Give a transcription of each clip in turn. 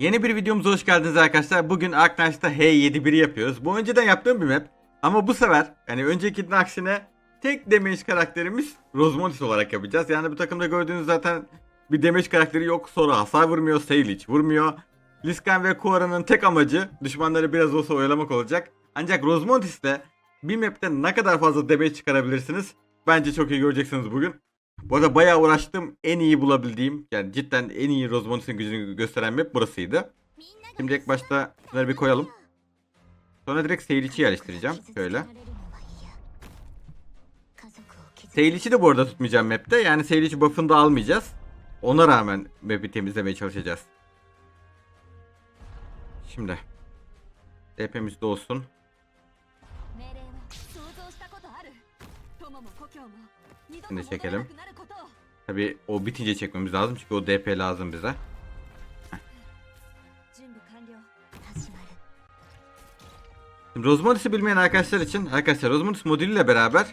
Yeni bir videomuza hoş geldiniz arkadaşlar. Bugün Arknight'ta H71'i yapıyoruz. Bu önceden yaptığım bir map. Ama bu sefer yani öncekinin aksine tek damage karakterimiz Rosemontis olarak yapacağız. Yani bu takımda gördüğünüz zaten bir damage karakteri yok. Sonra hasar vurmuyor, Sale hiç vurmuyor. Liskan ve Kuara'nın tek amacı düşmanları biraz olsa oyalamak olacak. Ancak Rosemontis'le bir map'te ne kadar fazla damage çıkarabilirsiniz bence çok iyi göreceksiniz bugün. Bu arada bayağı uğraştım. En iyi bulabildiğim yani cidden en iyi Rosemontis'in gücünü gösteren map burasıydı. Şimdi ilk başta bunları bir koyalım. Sonra direkt Seyirci'yi yerleştireceğim. Şöyle. Seyirci de bu arada tutmayacağım map'te. Yani Seyirci buff'ını da almayacağız. Ona rağmen map'i temizlemeye çalışacağız. Şimdi. DP'miz de olsun. Şimdi çekelim. Tabi o bitince çekmemiz lazım çünkü o DP lazım bize. Şimdi Rosemontis'i bilmeyen arkadaşlar için arkadaşlar Rosemontis modülüyle beraber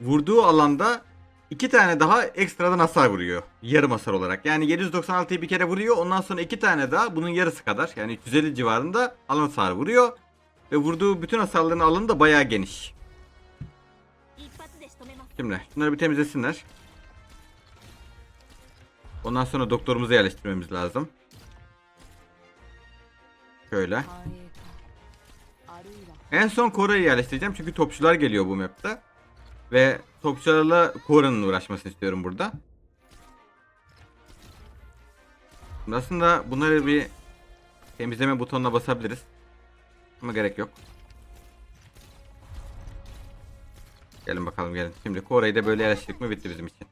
vurduğu alanda iki tane daha ekstradan hasar vuruyor. Yarım hasar olarak. Yani 796'yı bir kere vuruyor. Ondan sonra iki tane daha bunun yarısı kadar. Yani 350 civarında alan hasar vuruyor. Ve vurduğu bütün hasarların alanı da bayağı geniş. Şimdi şunları bir temizlesinler. Ondan sonra doktorumuzu yerleştirmemiz lazım. Şöyle. En son Kora'yı yerleştireceğim çünkü topçular geliyor bu map'te. Ve topçularla Kora'nın uğraşmasını istiyorum burada. Aslında bunları bir temizleme butonuna basabiliriz. Ama gerek yok. Gelin bakalım gelin. Şimdi Koray'ı da böyle yerleştirdik mi bitti bizim için.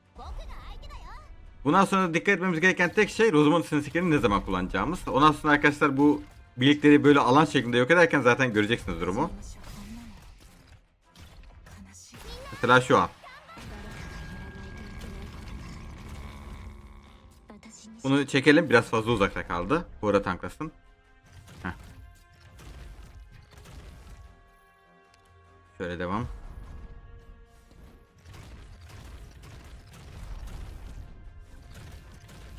Bundan sonra dikkat etmemiz gereken tek şey Rosemontis'in skillini ne zaman kullanacağımız. Ondan sonra arkadaşlar bu birlikleri böyle alan şeklinde yok ederken zaten göreceksiniz durumu. Mesela şu an. Bunu çekelim biraz fazla uzakta kaldı. Bu ara tanklasın. Heh. Şöyle devam.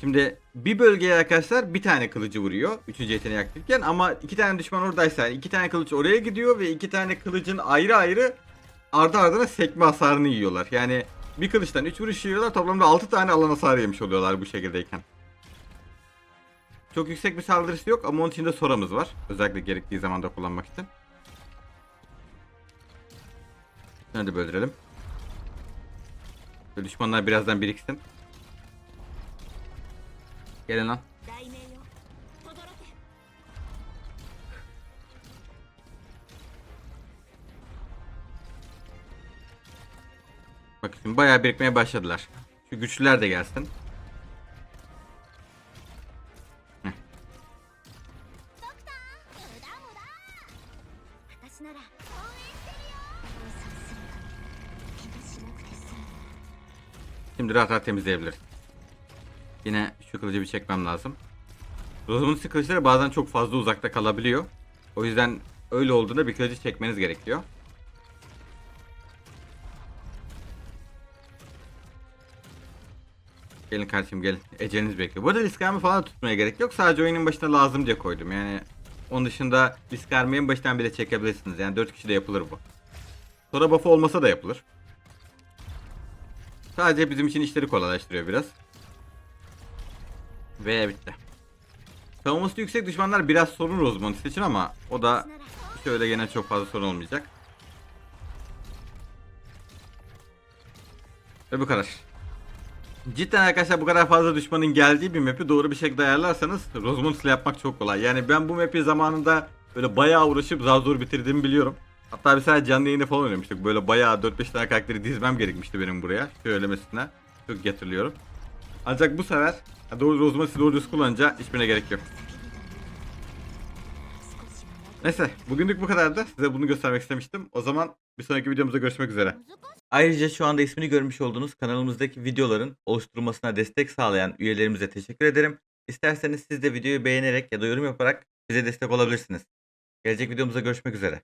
Şimdi bir bölgeye arkadaşlar bir tane kılıcı vuruyor. Üçüncü yeteneği aktifken ama iki tane düşman oradaysa iki tane kılıç oraya gidiyor ve iki tane kılıcın ayrı ayrı ardı ardına sekme hasarını yiyorlar. Yani bir kılıçtan 3 vuruş yiyorlar toplamda 6 tane alan hasarı yemiş oluyorlar bu şekildeyken. Çok yüksek bir saldırısı yok ama onun içinde Sora'mız var. Özellikle gerektiği zamanda kullanmak için. Şunu da böldürelim. Düşmanlar birazdan biriksin. Gelin lan. Bak şimdi bayağı birikmeye başladılar. Şu güçlüler de gelsin. Şimdi rahat rahat temizleyebiliriz. Yine şu kılıcı bir çekmem lazım. Rosemontis kılıçları bazen çok fazla uzakta kalabiliyor. O yüzden öyle olduğunda bir kılıcı çekmeniz gerekiyor. Gelin kardeşim gelin. Eceliniz bekliyor. Bu arada Liskarm'ı falan tutmaya gerek yok. Sadece oyunun başına lazım diye koydum. Yani onun dışında Liskarm'ı baştan bile çekebilirsiniz. Yani 4 kişi de yapılır bu. Sonra buff'ı olmasa da yapılır. Sadece bizim için işleri kolaylaştırıyor biraz. Ve bitti. Savunması yüksek düşmanlar biraz sorun Rosemontis için ama o da şöyle gene çok fazla sorun olmayacak. Ve bu kadar. Cidden arkadaşlar bu kadar fazla düşmanın geldiği bir map'i doğru bir şekilde ayarlarsanız Rosemontis ile yapmak çok kolay. Yani ben bu map'i zamanında böyle bayağı uğraşıp zar zor bitirdiğimi biliyorum. Hatta bir sadece canlı yayında falan oynamıştık. Böyle bayağı 4-5 tane karakteri dizmem gerekmişti benim buraya. Söylemesine. Çok hatırlıyorum. Ancak bu sefer doğru Rosemontis'i doğru düz kullanınca hiçbirine gerek yok. Neyse bugünlük bu kadardı. Size bunu göstermek istemiştim. O zaman bir sonraki videomuzda görüşmek üzere. Ayrıca şu anda ismini görmüş olduğunuz kanalımızdaki videoların oluşturulmasına destek sağlayan üyelerimize teşekkür ederim. İsterseniz siz de videoyu beğenerek ya da yorum yaparak bize destek olabilirsiniz. Gelecek videomuzda görüşmek üzere.